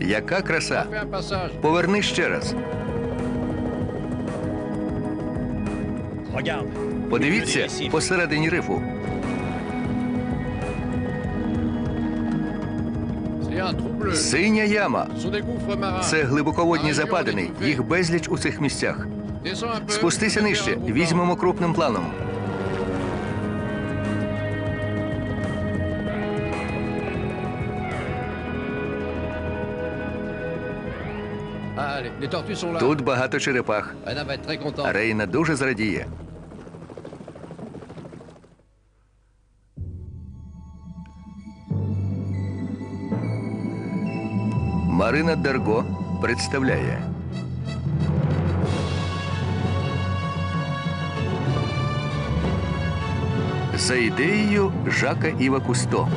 Яка краса! Поверни ще раз. Подивіться посередині рифу. Синя яма. Це глибоководні западини. Їх безліч у цих місцях. Спустися нижче. Візьмемо крупним планом. Тут багато черепах. Anna va être très contente. Рейна дуже зрадіє. Марина Дарго представляє. За ідеєю Жака Іва Кусто.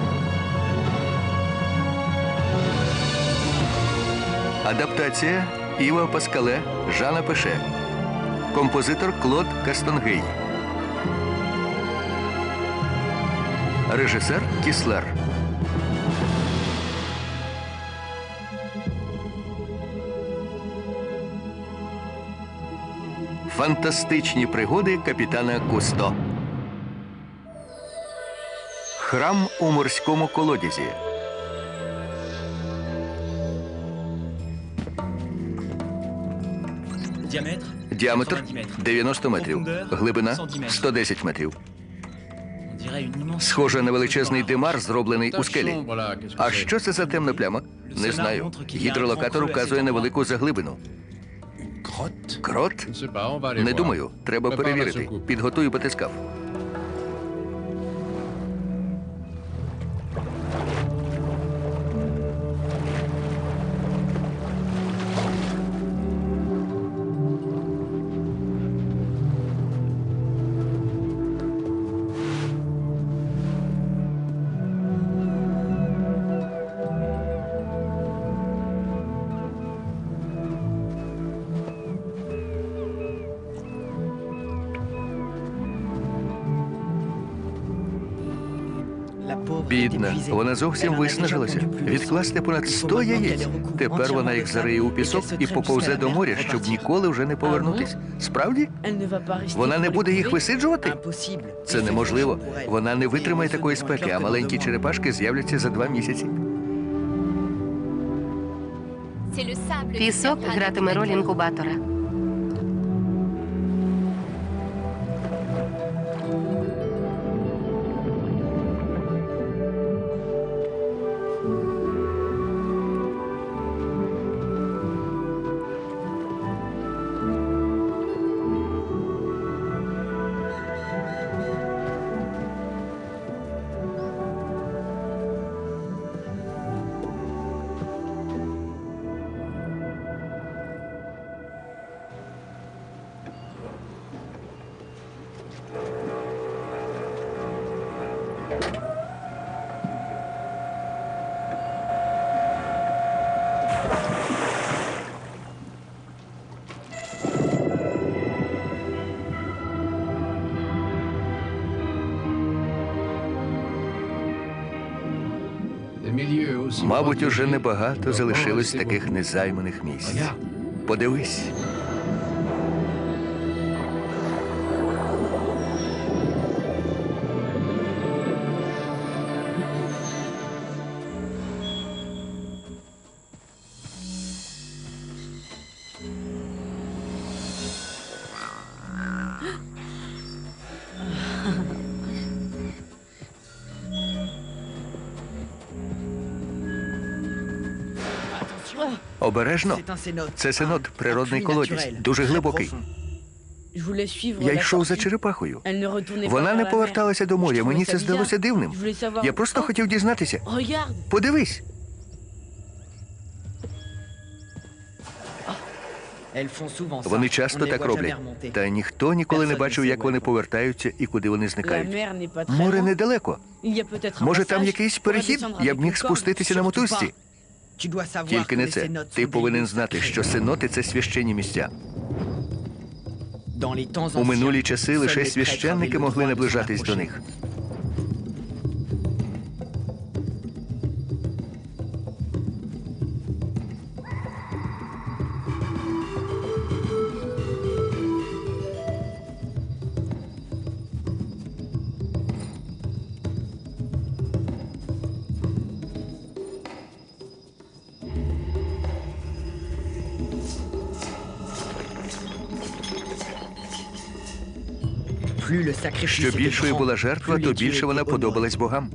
Адаптація Іва Паскале Жана Пеше. Композитор Клод Кастонгей. Режисер Кіслер. Фантастичні пригоди капітана Кусто. Храм у морському колодязі. Діаметр 90 метрів. Глибина 110 метрів. Схоже на величезний димар, зроблений у скелі. А що це за темна пляма? Не знаю. Гідролокатор вказує на велику заглибину. Крот? Не думаю. Треба перевірити. Підготую Підготуй Бідна, вона зовсім виснажилася. Відкласти понад 100 яєць. Тепер вона їх зариє у пісок і поповзе до моря, щоб ніколи вже не повернутись. Справді? Вона не буде їх висиджувати? Це неможливо. Вона не витримає такої спеки, а маленькі черепашки з'являться за два місяці. Пісок гратиме роль інкубатора. Мабуть, уже небагато залишилось таких незайманих місць. Подивись. Обережно. Це синод, природний колодязь, дуже глибокий. Я йшов за черепахою. Вона не поверталася до моря. Мені це здалося дивним. Я просто хотів дізнатися. Подивись. Вони часто так роблять. Та ніхто ніколи не бачив, як вони повертаються і куди вони зникають. Море недалеко. Може, там якийсь перехід? Я б міг спуститися на мотузці. Тільки не це. Ти повинен знати, що синоти це священні місця. У минулі часи лише священники могли наближатись до них. Що більшою була жертва, то більше вона подобалась богам.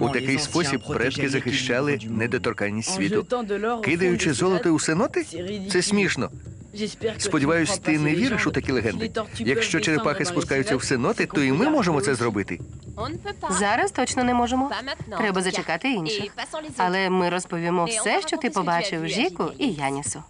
У такий спосіб предки захищали недоторканність світу. Кидаючи золото у сеноти? Це смішно. Сподіваюсь, ти не віриш у такі легенди. Якщо черепахи спускаються в сеноти, то і ми можемо це зробити. Зараз точно не можемо. Треба зачекати інших. Але ми розповімо все, що ти побачив Жіку і Янісу.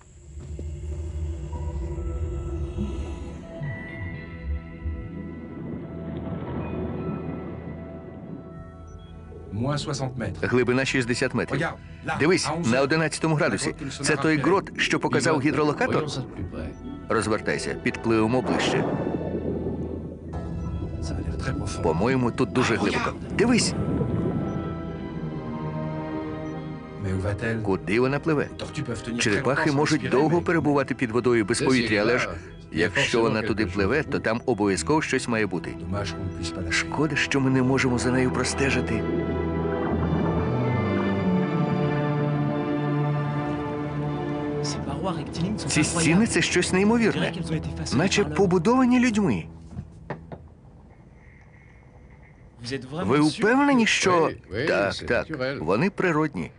Moins 60 mètres. Глибина 60 метрів. Дивись, на 11 градусі. Це той грот, що показав гідролокатор. Розвертайся, підпливемо ближче. По-моєму, тут дуже глибоко. Дивись, куди вона пливе. Черепахи можуть довго перебувати під водою без повітря, але ж якщо вона туди пливе, то там обов'язково щось має бути. Шкода, що ми не можемо за нею простежити. Ці стіни це щось неймовірне, наче побудовані людьми. Ви впевнені, що так, так, вони природні.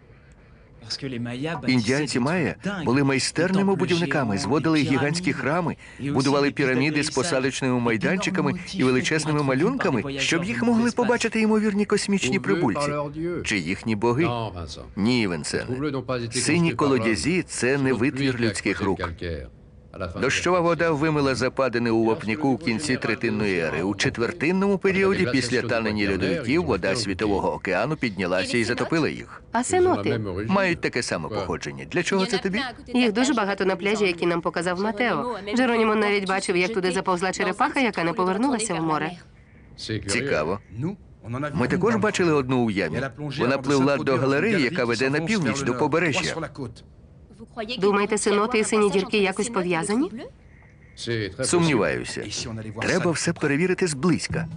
Індіанці Майя були майстерними будівниками, зводили гігантські храми, будували піраміди з посадочними майданчиками і величезними малюнками, щоб їх могли побачити ймовірні космічні прибульці. Чи їхні боги? Ні, été Сині колодязі це не витвір людських рук. Дощова вода вимила западини у вапніку в кінці третинної ери. У четвертинному періоді, після танення льодовиків, вода світового океану піднялася і затопила їх. А сеноти? Мають таке саме походження. Для чого це тобі? Їх дуже багато на пляжі, які нам показав Матео. Джеронімо навіть бачив, як туди заповзла черепаха, яка не повернулася в море. Цікаво. Vu Ми також бачили одну у ямі. Вона пливла до галереї, яка веде на північ, до побережжя. Думаєте, синоти і сині дірки якось пов'язані? Сумніваюся. Треба все перевірити зблизька.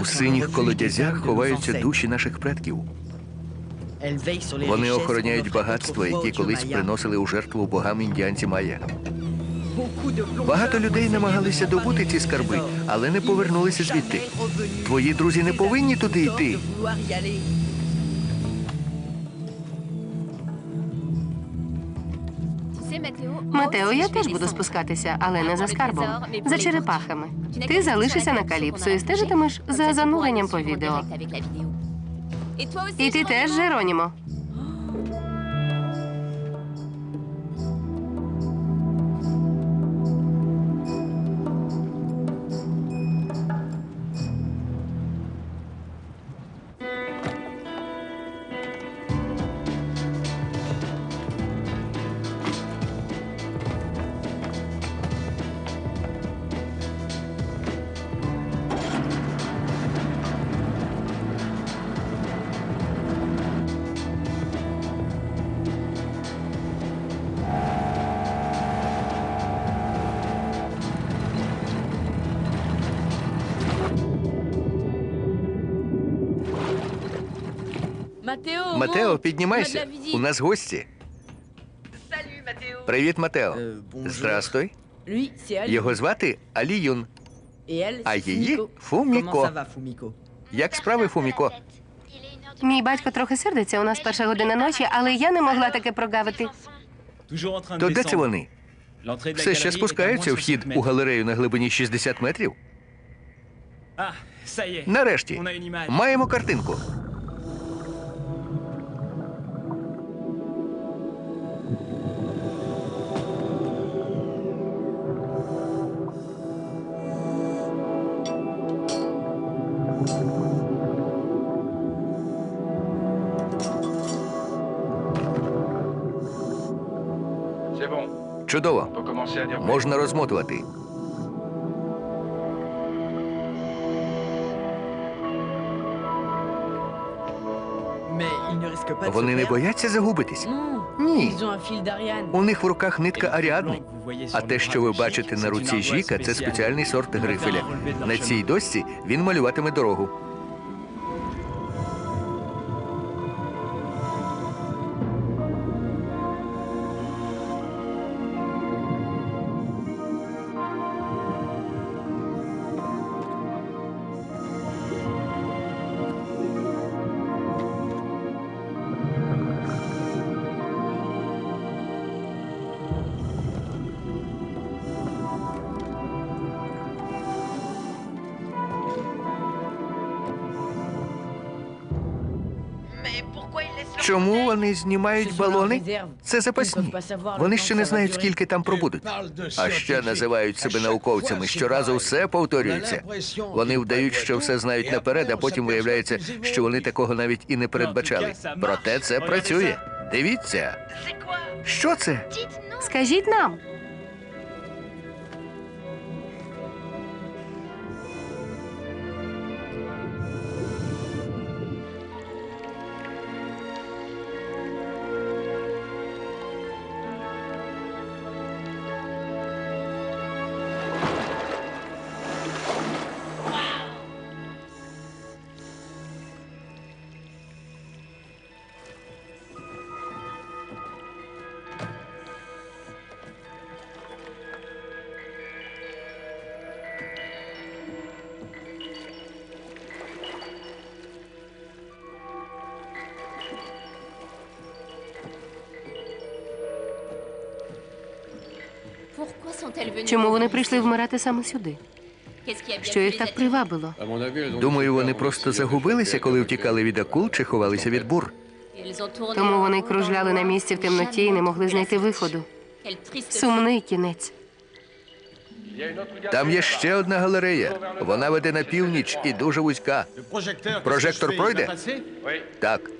У синіх колодязях ховаються душі наших предків. Вони охороняють багатства, які колись приносили у жертву богам індіанці Майя. Багато людей намагалися добути ці скарби, але не повернулися звідти. Твої друзі не повинні туди йти. Матео, я теж буду спускатися, але не за скарбом, за черепахами. Ти залишишся на Каліпсо і стежитимеш за зануренням по відео. І ти теж, Жеронімо. Матео, піднімайся. У нас гості. Привіт, Матео. Здрастуй. Його звати Аліюн. А її Фуміко. Як справи, Фуміко? Мій батько трохи сердиться, у нас перша година ночі, але я не могла таке прогавити. То де це вони? Все ще спускаються вхід у галерею на глибині 60 метрів? Ah. Нарешті. Маємо картинку. Чудово. Можна розмотувати. Вони не бояться загубитись? Ні. У них в руках нитка аріадни. А те, що ви бачите на руці Жіка, це спеціальний сорт грифеля. На цій досці він малюватиме дорогу. Чому вони знімають балони? Це запасні. Вони ще не знають, скільки там пробудуть. А ще називають себе науковцями. Щоразу все повторюється. Вони вдають, що все знають наперед, а потім виявляється, що вони такого навіть і не передбачали. Проте це працює. Дивіться. Що це? Скажіть нам. Чому вони прийшли вмирати саме сюди? Що їх так привабило? Думаю, вони просто загубилися, коли втікали від акул чи ховалися від бур. Тому вони кружляли на місці в темноті і не могли знайти виходу. Сумний кінець. Там є ще одна галерея. Вона веде на північ і дуже вузька. Прожектор пройде? Так.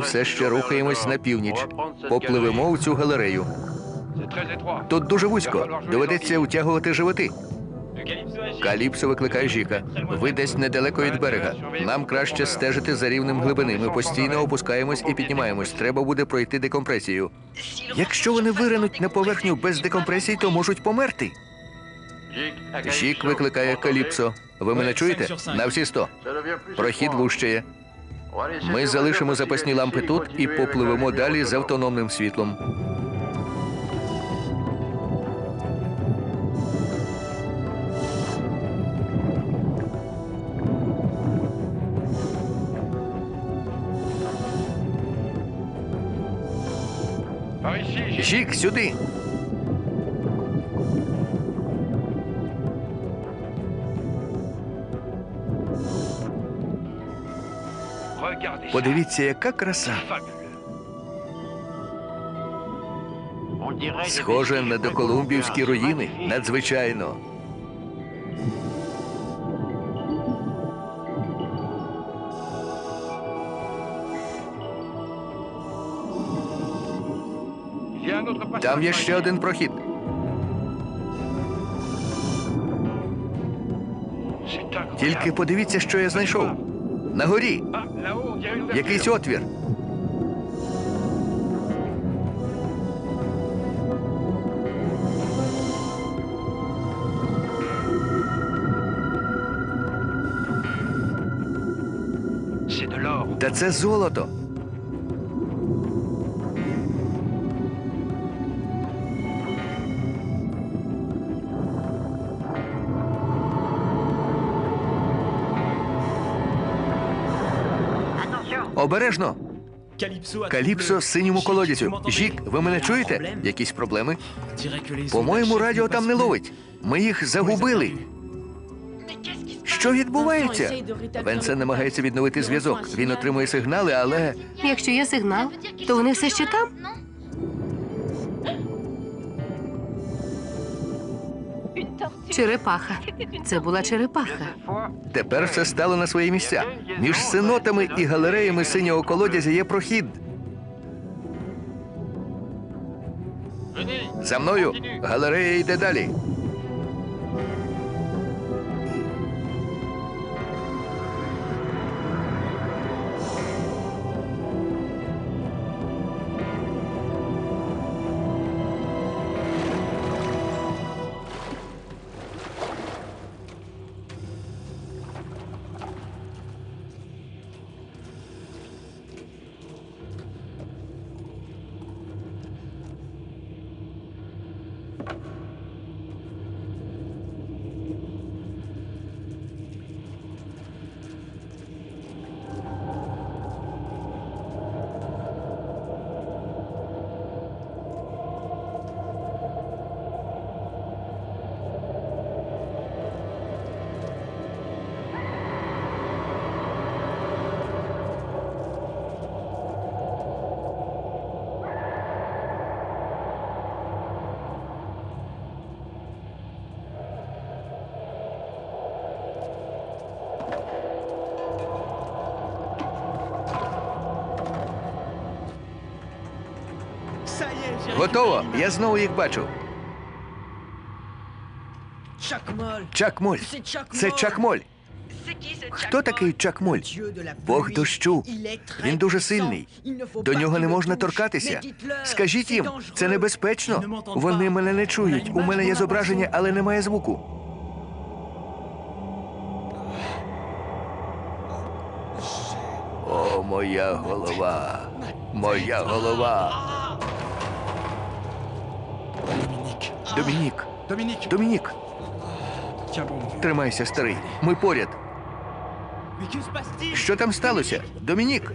Все ще рухаємось на північ. Попливемо в цю галерею. Тут дуже вузько. Доведеться утягувати животи. Каліпсо викликає Жіка. Ви десь недалеко від берега. Нам краще стежити за рівнем глибини. Ми постійно опускаємось і піднімаємось. Треба буде пройти декомпресію. Якщо вони виринуть на поверхню без декомпресії, то можуть померти. Жік викликає Каліпсо. Ви мене чуєте? На всі сто. Прохід вущає. Ми залишимо запасні лампи тут і попливемо далі з автономним світлом. Жік, сюди. Подивіться, яка краса. Схоже на доколумбівські руїни. Надзвичайно. Там є ще один прохід. Тільки подивіться, що я знайшов. На горі. Якийсь отвір. Та це золото. Обережно. Каліпсо в синьому колодязю. Жік, ви мене чуєте? Якісь проблеми? По-моєму, радіо там не ловить. Ми їх загубили. Що відбувається? Венсен намагається відновити зв'язок. Він отримує сигнали, але Якщо є сигнал, то вони все ще там? Черепаха. Це була черепаха. тепер все стало на свої місця. Між синотами і галереями синього колодязя є прохід. За мною галерея йде далі. Готово. Я знову їх бачу. Чакмоль. Це Чакмоль. Хто такий Чакмоль? Бог дощу. Він дуже сильний. До нього не можна торкатися. Скажіть їм, це небезпечно. Вони мене не чують. У мене є зображення, але немає звуку. О, моя голова. Моя голова. Домінік. Домінік, mon vieux. тримайся, старий. Ми поряд. Що там сталося? Домінік?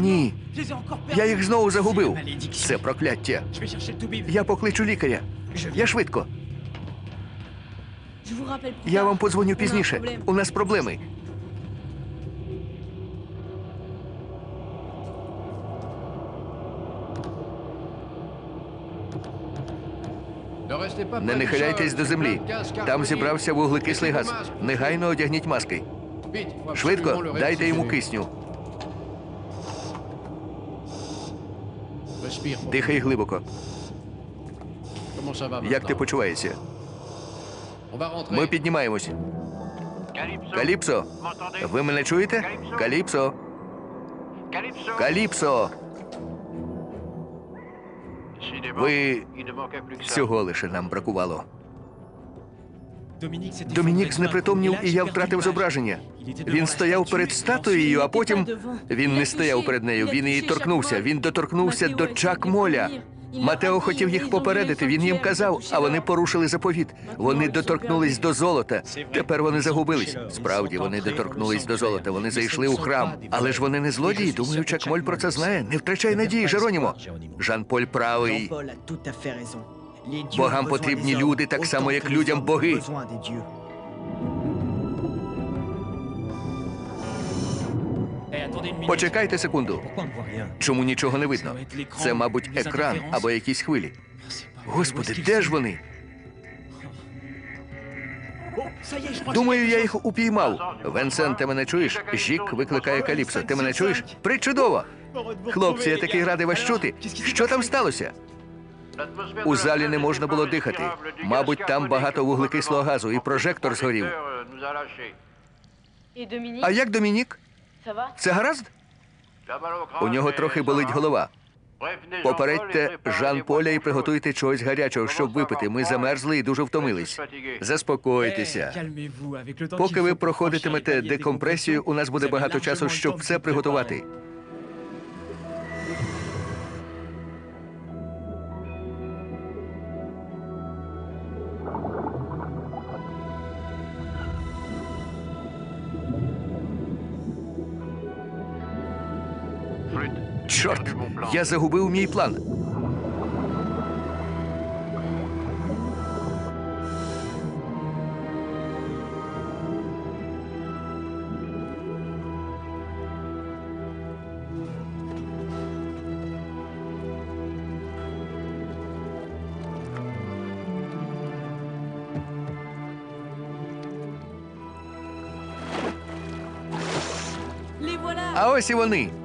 Ні, я їх знову загубив. Це прокляття. Я покличу лікаря. Я швидко. Я вам подзвоню пізніше. У нас проблеми. Не нахиляйтесь до землі. Там зібрався вуглекислий газ. Негайно одягніть маски. Швидко, дайте йому кисню. Дихай глибоко. Як ти почуваєшся? Ми піднімаємось. Каліпсо, ви мене чуєте? Каліпсо. Каліпсо. Ви всього лише нам бракувало. Домінік знепритомнів, і я втратив зображення. Він стояв перед статуєю, а потім він не стояв перед нею. Він її торкнувся. Він доторкнувся до Чак Моля. Матео хотів їх попередити. Він їм казав, а вони порушили заповіт. Вони доторкнулись до золота. Тепер вони загубились. Справді вони доторкнулись до золота. Вони зайшли у храм. Але ж вони не злодії. Думаю, Чак Моль про це знає. Не втрачай надії, Жеронімо. Жан-Поль правий. Богам потрібні люди так само, як людям боги. Почекайте секунду. Чому нічого не видно? Це, мабуть, екран або якісь хвилі. Господи, де ж вони? Думаю, я їх упіймав. Венсен, ти мене чуєш? Жік викликає Каліпсо. Ти мене чуєш? Причудово! Хлопці, я такий радий вас чути. Що там сталося? У залі не можна було дихати. Мабуть, там багато вуглекислого газу, і прожектор згорів. А як Домінік? Це гаразд? У нього трохи болить голова. Попередьте Жан Поля і приготуйте чогось гарячого, щоб випити. Ми замерзли і дуже втомились. Заспокойтеся. Поки ви проходитимете декомпресію, у нас буде багато часу, щоб все приготувати. Я загубив мій план. А ось і вони.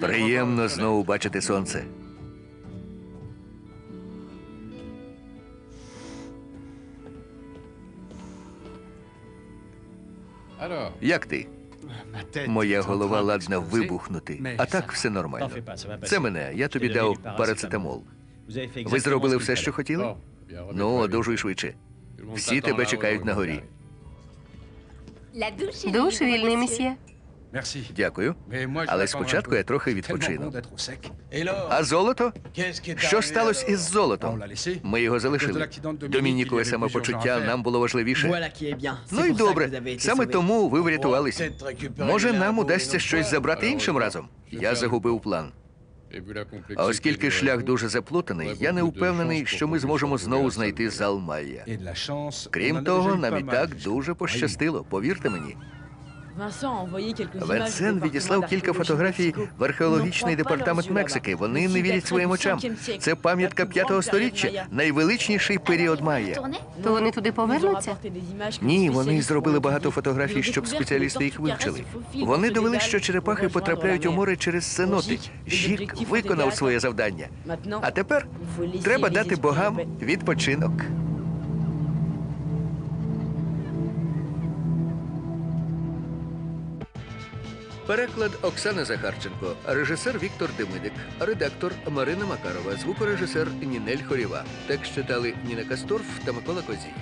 Приємно знову бачити сонце. Як ти? Моя голова ладна вибухнути. А так все нормально. Це мене. Я тобі дав парацетамол. Ви зробили все, що хотіли? Ну, одужуй швидше. Всі тебе чекають на горі. Душ вільний, месьє. Дякую. Але спочатку я трохи відпочину. А золото? Що сталося із золотом? Ми його залишили. Домінікове самопочуття нам було важливіше. Ну і добре. Саме тому ви врятувалися. Може, нам удасться щось забрати іншим разом. Я загубив план. А оскільки шлях дуже заплутаний, я не впевнений, що ми зможемо знову знайти зал Майя. Крім того, нам і так дуже пощастило, повірте мені. Венсен відіслав кілька фотографій в археологічний департамент Мексики. Вони не вірять своїм очам. Це пам'ятка п'ятого сторіччя, найвеличніший період Майя. То вони туди повернуться? Ні, вони зробили багато фотографій, щоб спеціалісти їх вивчили. Вони довели, що черепахи потрапляють у море через сеноти. Жік виконав своє завдання. А тепер треба дати богам відпочинок. Переклад Оксана Захарченко, режисер Віктор Демидик, редактор Марина Макарова, звукорежисер Нінель Хорєва. Текст читали Ніна Касторф та Микола Козій.